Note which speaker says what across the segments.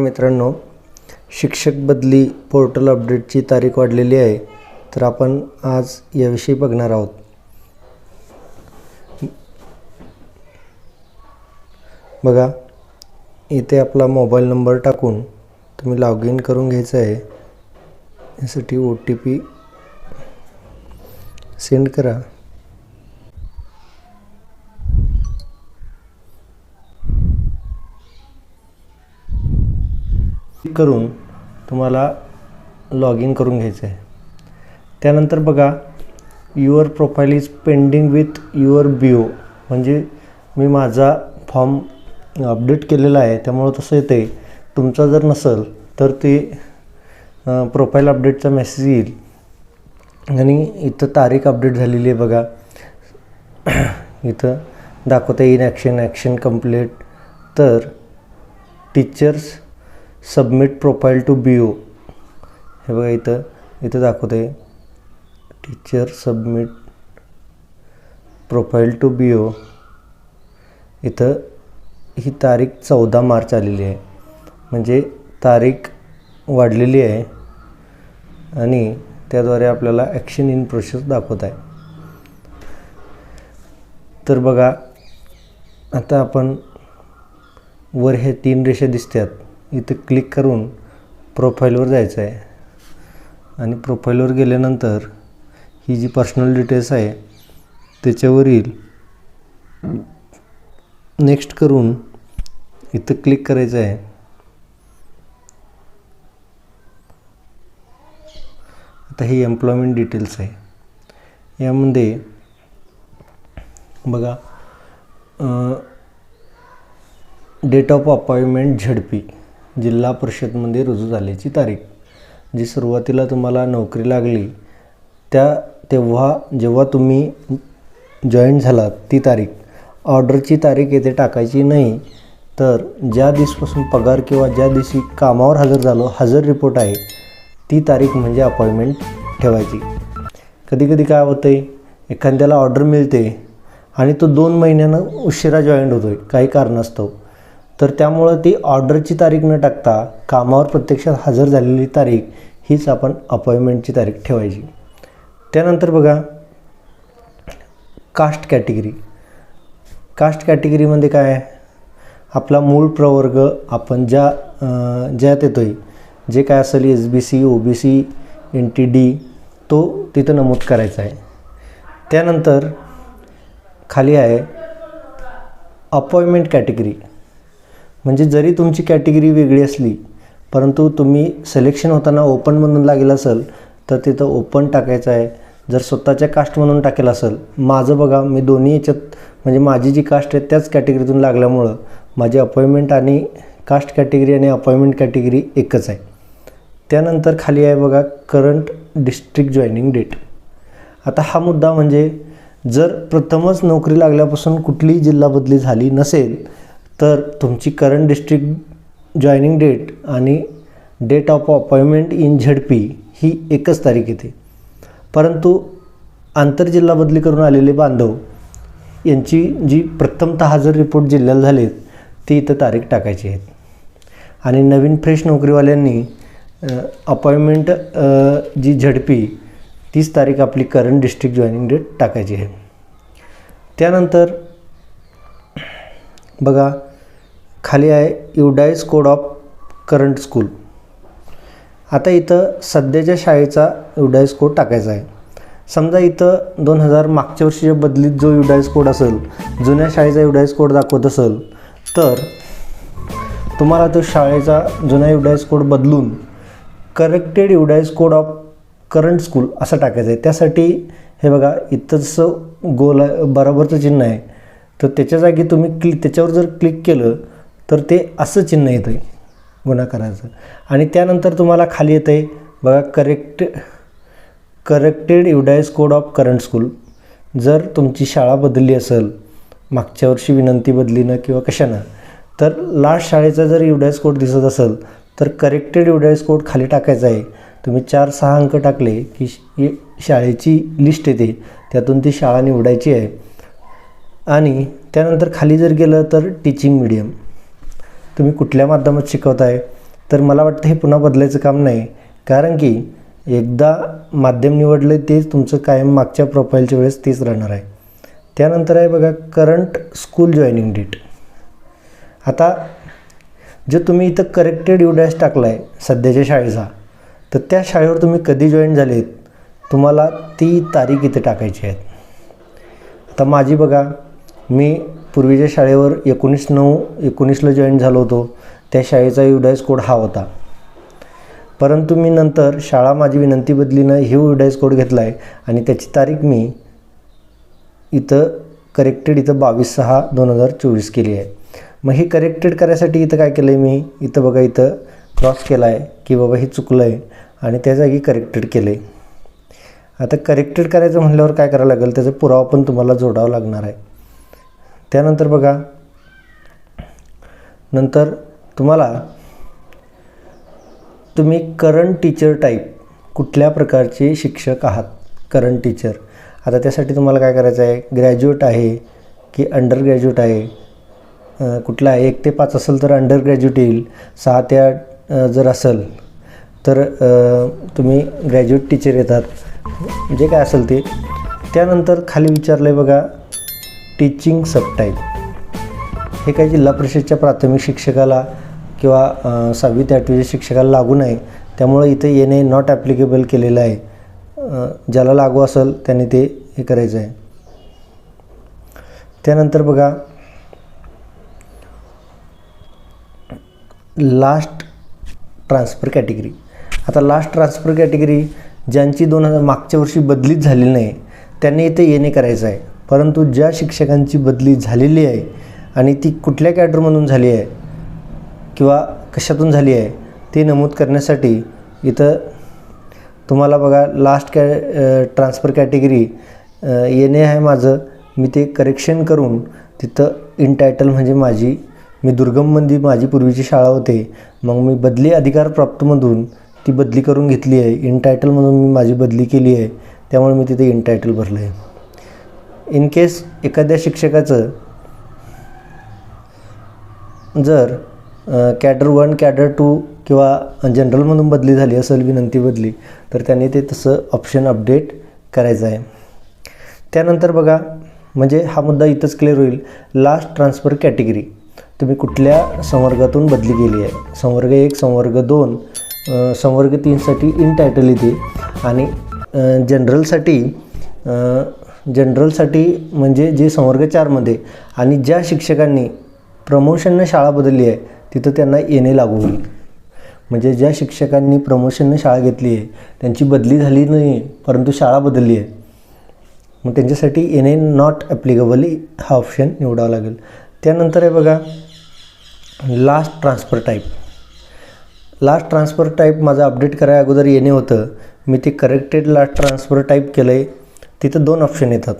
Speaker 1: मित्रांनो शिक्षक बदली पोर्टल अपडेटची तारीख वाढलेली आहे तर आपण आज याविषयी बघणार आहोत. बघा इथे आपला मोबाईल नंबर टाकून तुम्ही लॉग इन करून घ्यायचं आहे. यासाठी ओ टी पी सेंड करा. करून तुम्हाला लॉग इन करून घ्यायचं आहे. त्यानंतर बघा your profile is pending with your BO म्हणजे मी माझा फॉर्म अपडेट केलेला आहे त्यामुळं तसं येते तुमचा जर नसेल तर ते प्रोफाईल अपडेटचा मेसेज येईल. आणि इथं तारीख अपडेट झालेली आहे बघा. इथं दाखवता इन ॲक्शन ॲक्शन कंप्लीट तर teachers submit profile to B O. हे बघा इथं इथं दाखवते teacher submit profile to B O इथं ही तारीख चौदा मार्च आलेली आहे. म्हणजे तारीख वाढलेली आहे. आणि त्याद्वारे आपल्याला ॲक्शन इन प्रोसेस दाखवत आहे. तर बघा आता आपण वर हे तीन रेषा दिसतात. इथं क्लिक करून प्रोफाईलवर जायचं आहे. आणि प्रोफाईलवर गेल्यानंतर ही जी पर्सनल डिटेल्स आहे त्याच्यावरील नेक्स्ट करून इथं क्लिक करायचं आहे. आता ही एम्प्लॉयमेंट डिटेल्स आहे. यामध्ये बघा डेट ऑफ अपॉइंटमेंट झडपी जिल्हा परिषदमध्ये रुजू झाल्याची तारीख. जी सुरुवातीला तुम्हाला नोकरी लागली त्या तेव्हा जेव्हा तुम्ही जॉईन झालात ती तारीख. ऑर्डरची तारीख येथे टाकायची नाही तर ज्या दिवसपासून पगार किंवा ज्या दिवशी कामावर हजर झालो हजर रिपोर्ट आहे ती तारीख म्हणजे अपॉइंटमेंट ठेवायची. कधी कधी काय होतं आहे एखाद्याला ऑर्डर मिळते आणि तो दोन महिन्यानं उशिरा जॉईंट होतो आहे काही कारणास्तव. तर त्यामुळं ती ऑर्डरची तारीख न टाकता कामावर प्रत्यक्षात हजर झालेली तारीख हीच आपण अपॉइंटमेंटची तारीख ठेवायची. त्यानंतर बघा कास्ट कॅटेगरी. कास्ट कॅटेगरीमध्ये काय आहे? आपला मूळ प्रवर्ग आपण ज्या ज्यात येतो आहे जे काय असेल S B C O B C N T D तो तिथं नमूद करायचा आहे. त्यानंतर खाली आहे अपॉइंटमेंट कॅटेगरी. म्हणजे जरी तुमची कॅटेगरी वेगळी असली परंतु तुम्ही सिलेक्शन होताना ओपनमधून लागेल असेल तर तिथं ओपन टाकायचं आहे. जर स्वतःच्या कास्टमधून टाकेल असेल माझं बघा मी दोन्ही याच्यात म्हणजे माझी जी कास्ट आहे त्याच कॅटेगरीतून लागल्यामुळं माझी अपॉइंटमेंट आणि कास्ट कॅटेगरी आणि अपॉइंटमेंट कॅटेगरी एकच आहे. त्यानंतर खाली आहे बघा करंट डिस्ट्रिक्ट जॉईनिंग डेट आता हा मुद्दा म्हणजे जर प्रथमच नोकरी लागल्यापासून कुठलीही जिल्हा बदली झाली नसेल तर तुमची करंट डिस्ट्रिक्ट जॉईनिंग डेट आणि date of appointment in ZP ही एकच तारीख येते. परंतु आंतरजिल्हा बदली करून आलेले बांधव यांची जी प्रथमतः हजर रिपोर्ट जिल्ह्याला झालेत ती इथं तारीख टाकायची आहेत आणि नवीन फ्रेश नोकरीवाल्यांनी अपॉइंटमेंट जी झडपी तीच तारीख आपली करंट डिस्ट्रिक्ट जॉईनिंग डेट टाकायची आहे. त्यानंतर बघा खाली आहे UDISE code of current school आता इथं सध्याच्या शाळेचा युडाईज कोड टाकायचा आहे. समजा इथं दोन हजार मागच्या वर्षीच्या बदलीत जो युडाईज कोड असेल जुन्या शाळेचा युडाईज कोड दाखवत असेल तर तुम्हाला तो शाळेचा जुना युडाईज कोड बदलून corrected UDISE code of current school असं टाकायचं आहे. त्यासाठी हे बघा इथं जसं गोल आहे बरोबरचं चिन्ह आहे. तर त्याच्या जागी तुम्ही क्लिक त्याच्यावर जर क्लिक केलं तर ते असं चिन्ह येतं आहे गुणाकाराचं. आणि त्यानंतर तुम्हाला खाली येतं आहे बघा correct corrected UDISE code of current school जर तुमची शाळा बदलली असेल मागच्या वर्षी विनंती बदलीनं किंवा कशानं तर लास्ट शाळेचा जर युडाईज कोड दिसत असेल तर करेक्टेड युडाईज कोड खाली टाकायचा आहे. तुम्ही चार सहा अंक टाकले की श- शाळेची लिस्ट येते. त्यातून ती शाळा निवडायची आहे. आणि त्यानंतर खाली जर गेलं तर टीचिंग मिडियम तुम्ही कुठल्या माध्यमात शिकवताय? तर मला वाटतं हे पुन्हा बदलायचं काम नाही. कारण की एकदा माध्यम निवडलं तेच तुमचं कायम मागच्या प्रोफाईलच्या वेळेस तेच राहणार आहे. त्यानंतर आहे बघा करंट स्कूल जॉईनिंग डेट आता जे तुम्ही इथं करेक्टेड यू डॅश टाकला आहे सध्याच्या शाळेचा तर त्या शाळेवर तुम्ही कधी जॉईन झालेत? तुम्हाला ती तारीख इथे टाकायची आहे. आता माझी बघा मी पूर्वीच्या शाळेवर एकोणीस नऊ एकोणीसला जॉईन झालो होतो त्या शाळेचा युडायस कोड हा होता. परंतु मी नंतर शाळा माझी विनंती बदलीनं हे युडायस कोड घेतला आहे आणि त्याची तारीख मी इथं करेक्टेड इथं बावीस सहा दोन हजार चोवीस केली आहे. मग हे करेक्टेड करायसाठी इथं काय केलं आहे मी? इथं बघा इथं क्रॉस केला आहे की बाबा हे चुकलं आहे आणि त्या जागी करेक्टेड केलं आहे आता करेक्टेड करायचं म्हटल्यावर काय करावं लागेल? त्याचा पुरावा पण तुम्हाला जोडावा लागणार आहे. त्यानंतर बघा. नंतर तुम्हाला तुम्ही करंट टीचर टाईप कुठल्या प्रकारचे शिक्षक आहात? करंट टीचर आता त्यासाठी तुम्हाला काय करायचं आहे? ग्रॅज्युएट आहे की अंडर ग्रॅज्युएट आहे कुठला आहे? एक ते पाच असेल तर अंडर ग्रॅज्युएट येईल. सहा ते आठ जर असेल तर तुम्ही ग्रॅज्युएट टीचर येतात. जे काय असेल ते? त्यानंतर खाली विचारलं आहे बघा. टीचिंग सबटाईप हे काही जिल्हा परिषदच्या प्राथमिक शिक्षकाला किंवा अ, सहावी ते आठवीच्या शिक्षकाला लागू नाही त्यामुळं इथे येणे नॉट ॲप्लिकेबल केलेलं आहे. ज्याला लागू असेल त्याने ते हे करायचं आहे. त्यानंतर बघा लास्ट ट्रान्सफर कॅटेगरी आता लास्ट ट्रान्सफर कॅटेगरी ज्यांची दोन हजार मागच्या वर्षी बदलीच झालेली नाही त्यांनी इथे येणे करायचं आहे. परंतु ज्या शिक्षकांची बदली झालेली आहे आणि ती कुठल्या कॅडरमधून झाली आहे किंवा कशातून झाली आहे ते नमूद करण्यासाठी इथं तुम्हाला बघा लास्ट कॅ ट्रान्सफर कॅटेगरी येणे आहे माझं. मी ते करेक्शन करून तिथं इन टायटल म्हणजे माझी मी दुर्गममध्ये माझी पूर्वीची शाळा होते. मग मी बदली अधिकार प्राप्तमधून ती बदली करून घेतली आहे. इन टायटलमधून मी माझी बदली केली आहे. त्यामुळे मी तिथे इन टायटल भरलं आहे इन केस एखाद्या शिक्षकाचं जर कॅडर वन कॅडर टू किंवा जनरलमधून बदली झाली असेल विनंती बदली तर त्यांनी ते तसं ऑप्शन अपडेट करायचं आहे. त्यानंतर बघा म्हणजे हा मुद्दा इथंच क्लिअर होईल. लास्ट ट्रान्सफर कॅटेगरी तुम्ही कुठल्या संवर्गातून बदली केली आहे? संवर्ग एक संवर्ग दोन संवर्ग तीनसाठी इन टायटल येते. आणि जनरलसाठी जनरलसाठी म्हणजे जे संवर्ग चारमध्ये आणि ज्या शिक्षकांनी प्रमोशननं शाळा बदलली आहे तिथं त्यांना येणे लागू होईल. म्हणजे ज्या शिक्षकांनी प्रमोशननं शाळा घेतली आहे त्यांची बदली झाली नाही परंतु शाळा बदलली आहे मग त्यांच्यासाठी एन ए नॉट ॲप्लिकेबली हा ऑप्शन निवडावा लागेल. त्यानंतर आहे बघा last transfer type last transfer type माझं अपडेट कराय अगोदर येणे होतं. मी ते करेक्टेड लास्ट ट्रान्सफर टाईप केलं आहे तिथं दोन ऑप्शन येतात.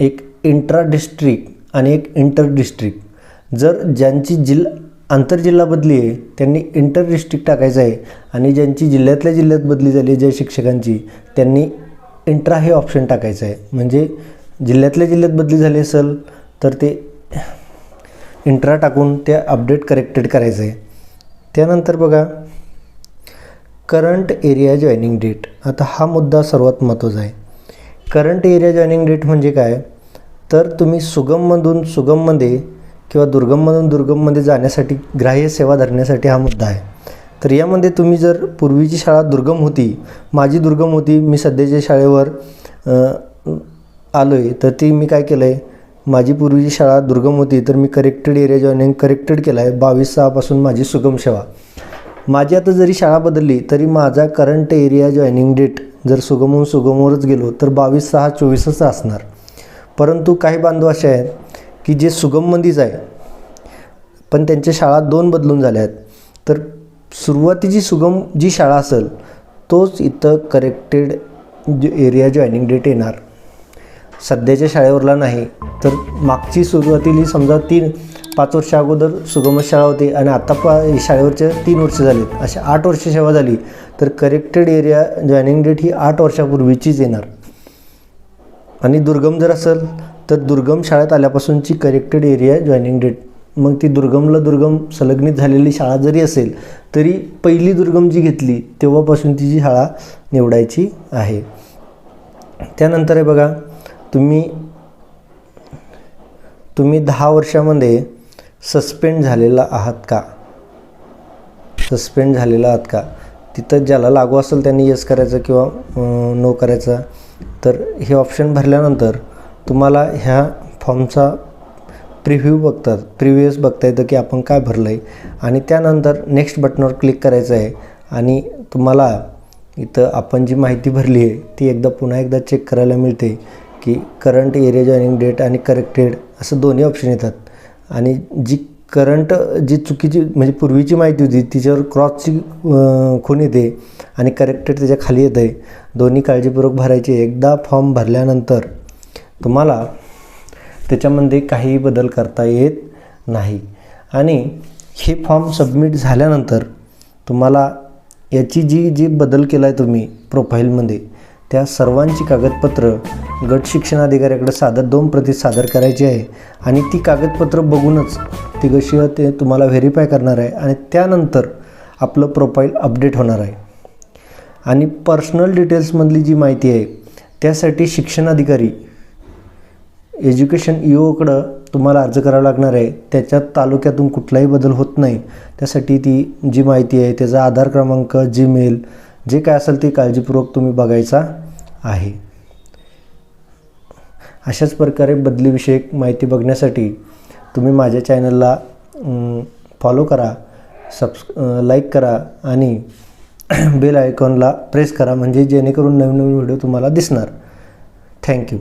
Speaker 1: एक इंट्रा डिस्ट्रिक्ट आणि एक इंटर डिस्ट्रिक्ट जर ज्यांची जिल्हा आंतरजिल्हा बदली आहे त्यांनी इंटर डिस्ट्रिक्ट टाकायचं आहे आणि ज्यांची जिल्ह्यातल्या जिल्ह्यात बदली झाली आहे ज्या शिक्षकांची त्यांनी इंट्रा हे ऑप्शन टाकायचं आहे. म्हणजे जिल्ह्यातल्या जिल्ह्यात बदली झाली असेल तर ते इंट्रा टाकून ते अपडेट करेक्टेड करायचं आहे. त्यानंतर बघा करंट एरिया जॉईनिंग डेट. आता हा मुद्दा सर्वात महत्त्वाचा आहे. करंट एरिया जॉईनिंग डेट म्हणजे काय? तर तुम्ही सुगममधून सुगममध्ये किंवा दुर्गममधून दुर्गममध्ये जाण्यासाठी ग्राह्य सेवा धरण्यासाठी हा मुद्दा आहे. तर यामध्ये तुम्ही जर पूर्वीची शाळा दुर्गम होती माझी दुर्गम होती मी सध्याच्या शाळेवर आलो आहे तर ती मी काय केलं आहे माझी पूर्वीची शाळा दुर्गम होती तर मी करेक्टेड एरिया जॉईनिंग करेक्टेड केला आहे बावीस सहापासून माझी सुगम सेवा. माझी आता जरी शाळा बदलली तरी माझा करंट एरिया जॉईनिंग डेट जर सुगमहून सुगमवरच गेलो तर बावीस सहा चोवीसच असणार. परंतु काही बांधव असे आहेत की जे सुगममध्येच आहे. पण त्यांच्या शाळा दोन बदलून झाल्या आहेत. तर सुरुवातीची सुगम जी शाळा असेल तोच इथं करेक्टेड एरिया जॉईनिंग डेट येणार. सध्याच्या शाळेवरला नाही तर मागची सुरुवातीला समजा तीन पाच वर्ष अगोदर सुगमच शाळा होती आणि आत्ता पा शाळेवरच्या तीन वर्ष झालीत. अशा आठ वर्ष सेवा झाली तर करेक्टेड एरिया जॉईनिंग डेट ही आठ वर्षापूर्वीचीच येणार. आणि दुर्गम जर असेल तर दुर्गम शाळेत आल्यापासूनची करेक्टेड एरिया जॉईनिंग डेट मग ती दुर्गमला दुर्गम संलग्नित झालेली शाळा जरी असेल तरी पहिली दुर्गम जी घेतली तेव्हापासून ती जी शाळा निवडायची आहे. त्यानंतर आहे बघा तुम्ही तुम्ही दहा वर्षामध्ये सस्पेंड झालेला आहात का? सस्पेंड झालेला आहात का? तिथं ज्याला लागू असेल त्यांनी यस करायचं किंवा नो करायचं. तर हे ऑप्शन भरल्यानंतर तुम्हाला ह्या फॉर्मचा प्रिव्ह्यू बघतात प्रिव्हियस बघता येतं की आपण काय भरलं आहे आणि त्यानंतर नेक्स्ट बटनवर क्लिक करायचं आहे. आणि तुम्हाला इथं आपण जी माहिती भरली आहे ती एकदा पुन्हा एकदा चेक करायला मिळते की करंट एरिया जॉईनिंग डेट आणि करेक्टेड असं दोन्ही ऑप्शन येतात. आणि जी करंट जी चुकीची म्हणजे पूर्वीची माहिती होती तिच्यावर क्रॉसची खून येते आणि करेक्टेड त्याच्याखाली येतं आहे. दोन्ही काळजीपूर्वक भरायचे. एकदा फॉर्म भरल्यानंतर तुम्हाला त्याच्यामध्ये काहीही बदल करता येत नाही. आणि हे फॉर्म सबमिट झाल्यानंतर तुम्हाला याची जी जी बदल केला आहे तुम्ही प्रोफाईलमध्ये त्या सर्वांची कागदपत्र गट शिक्षणाधिकाऱ्याकडे सादर दोन प्रती सादर करायची आहे. आणि ती कागदपत्र बघूनच ती कशी ते तुम्हाला व्हेरीफाय करणार आहे आणि त्यानंतर आपलं प्रोफाईल अपडेट होणार आहे. आणि पर्सनल डिटेल्समधली जी माहिती आहे त्यासाठी शिक्षणाधिकारी एज्युकेशन ई ओकडं तुम्हाला अर्ज करावा लागणार आहे. त्याच्यात तालुक्यातून कुठलाही बदल होत नाही. त्यासाठी ती जी माहिती आहे त्याचा आधार क्रमांक जीमेल जे काय असेल ते काळजीपूर्वक तुम्ही बघायचा आहे. अशाच प्रकारे बदलीविषयक माहिती बघण्यासाठी तुम्ही माझ्या चॅनलला फॉलो करा सबस् लाईक करा आणि बेल आयकॉनला प्रेस करा म्हणजे जेणेकरून नवीन नवीन व्हिडिओ तुम्हाला दिसणार. थँक्यू